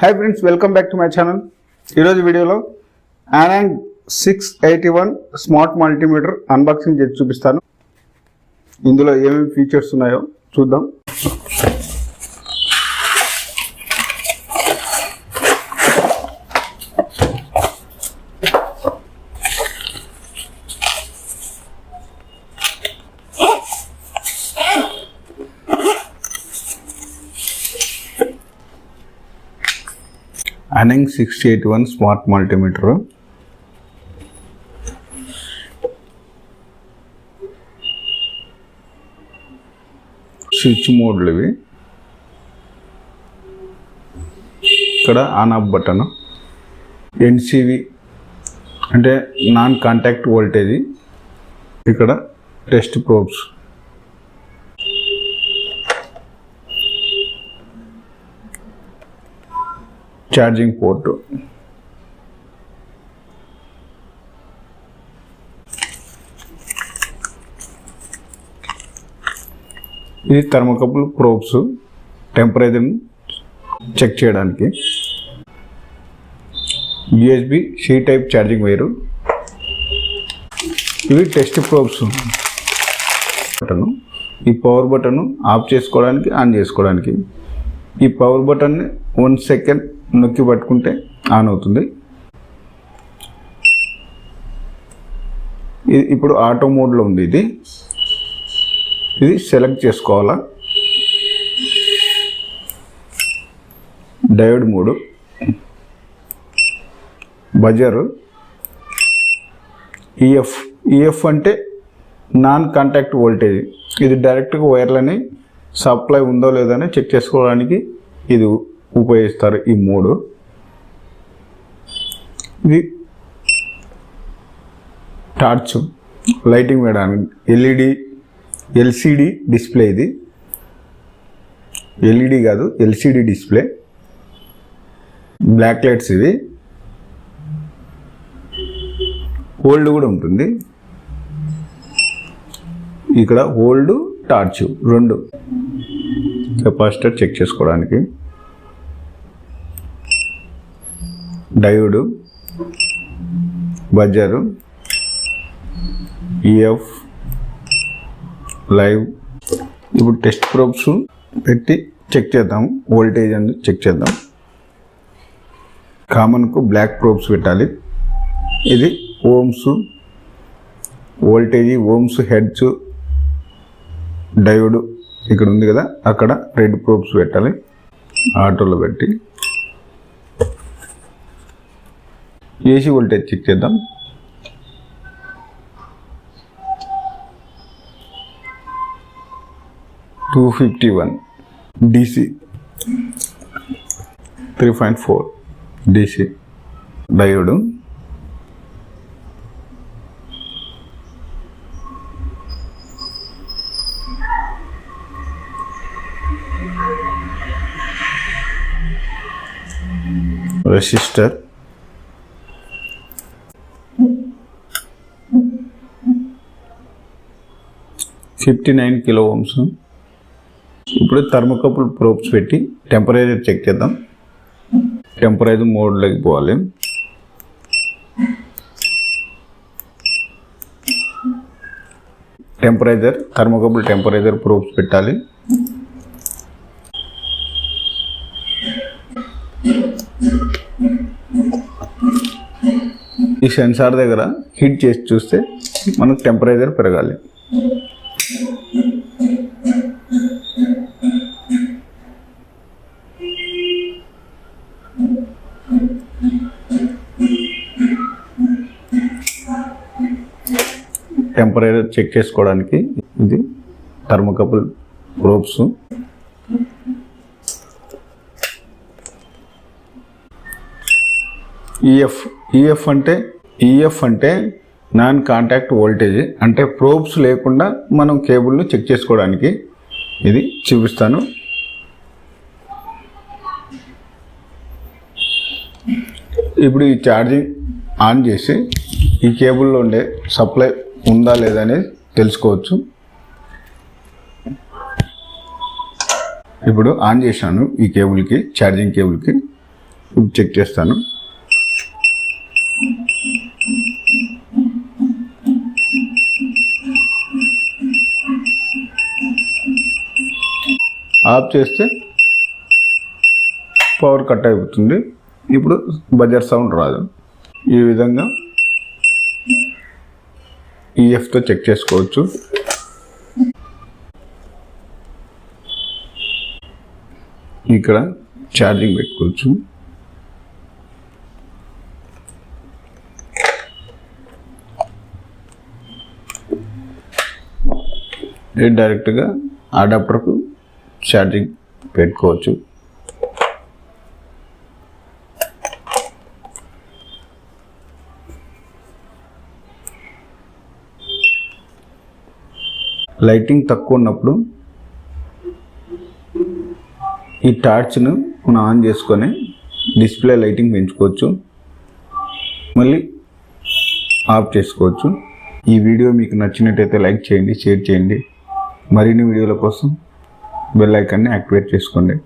Hi friends welcome back to my channel ఈరోజు వీడియోలో Aneng six eighty one smart multimeter unboxing చేసి చూపిస్తాను. ఇందులో ఏమేమి ఫీచర్స్ ఉన్నాయో చూద్దాం. Aneng sixty eight one smart multimeter switch మోడ్లు ఇవి. ఇక్కడ ఆన్ ఆఫ్ బటన్ ఎన్సివి అంటే నాన్ కాంటాక్ట్ వోల్టేజ్ ఇక్కడ టెస్ట్ ప్రోబ్స్ ఛార్జింగ్ పోర్టు. ఇది థర్మోకపుల్ ప్రోబ్స్ టెంపరేచర్ని చెక్ చేయడానికి. USB C type charging wire ఇవి టెస్ట్ ప్రోబ్స్ బటన్. ఈ పవర్ బటన్ ఆఫ్ చేసుకోవడానికి ఆన్ చేసుకోవడానికి. ఈ పవర్ బటన్ని వన్ సెకండ్ నొక్కి పట్టుకుంటే ఆన్ అవుతుంది. ఇది ఇప్పుడు ఆటో మోడ్లో ఉంది ఇది. ఇది సెలెక్ట్ చేసుకోవాలా? డయోడ్ మూడు. బజర్. ఈఎఫ్ ఈఎఫ్ అంటే నాన్ కాంటాక్ట్ వోల్టేజ్. ఇది డైరెక్ట్గా వైర్లని సప్లై ఉందో లేదో అని చెక్ చేసుకోవడానికి ఇది ఉపయోగిస్తారు ఈ మూడు. ఇది టార్చ్ లైటింగ్ వేయడానికి ఎల్ఈడి ఎల్సిడి డిస్ప్లే ఇది. ఎల్ఈడి కాదు ఎల్సిడి డిస్ప్లే. బ్లాక్ లైట్స్ ఇది హోల్డ్ కూడా ఉంటుంది. ఇక్కడ హోల్డ్ టార్చ్ రెండు. కెపాసిటర్ చెక్ చేసుకోవడానికి. Diode buzzer EF live. ఇప్పుడు టెస్ట్ ప్రోబ్స్ పెట్టి చెక్ చేద్దాం. వోల్టేజ్ అని చెక్ చేద్దాం. కామన్కు బ్లాక్ ప్రోబ్స్ పెట్టాలి. ఇది ohms voltage ohms hertz diode ఇక్కడ ఉంది కదా. అక్కడ రెడ్ ప్రోబ్స్ పెట్టాలి. ఆటోలో పెట్టి. ఏసీ వోల్టేజ్ చెక్ చేద్దాం. Two fifty one DC three point four DC diode. Resistor. Fifty nine kilo ohms. ఇప్పుడు థర్మోకపుల్ ప్రోబ్స్ పెట్టి టెంపరేచర్ చెక్ చేద్దాం. టెంపరేచర్ మోడ్లోకి పోవాలి. టెంపరేచర్ థర్మోకపుల్ టెంపరేచర్ ప్రూఫ్స్ పెట్టాలి. ఈ సెన్సార్ దగ్గర హీట్ చేసి చూస్తే మనకు టెంపరేచర్ పెరగాలి. టెంపరీ చెక్ చేసుకోవడానికి ఇది థర్మోకపుల్ ప్రోబ్స్ ఈఎఫ్ ఈఎఫ్ అంటే ఈఎఫ్ అంటే నాన్ కాంటాక్ట్ వోల్టేజ్ అంటే ప్రోబ్స్ లేకుండా మనం కేబుల్ను చెక్ చేసుకోవడానికి ఇది చూపిస్తాను. ఇప్పుడు ఈ ఛార్జింగ్ ఆన్ చేసి ఈ కేబుల్లో ఉండే సప్లై ఉందా లేదా అనేది తెలుసుకోవచ్చు. ఇప్పుడు ఆన్ చేశాను ఈ కేబుల్కి ఛార్జింగ్ కేబుల్కి ఇప్పుడు చెక్ చేస్తాను. ఆఫ్ చేస్తే పవర్ కట్ అయిపోతుంది. ఇప్పుడు బజర్ సౌండ్ రాదు. ఈ విధంగా ఈఎఫ్తో చెక్ చేసుకోవచ్చు. ఇక్కడ ఛార్జింగ్ పెట్టుకోవచ్చు. డైరెక్ట్గా అడాప్టర్కు ఛార్జింగ్ పెట్టుకోవచ్చు. లైటింగ్ తక్కువ ఉన్నప్పుడు ఈ టార్చ్ను మనం ఆన్ చేసుకొని డిస్ప్లే లైటింగ్ పెంచుకోవచ్చు. మళ్ళీ ఆఫ్ చేసుకోవచ్చు. ఈ వీడియో మీకు నచ్చినట్టయితే లైక్ చేయండి షేర్ చేయండి. మరిన్ని వీడియోల కోసం బెల్ ఐకాన్ని యాక్టివేట్ చేసుకోండి.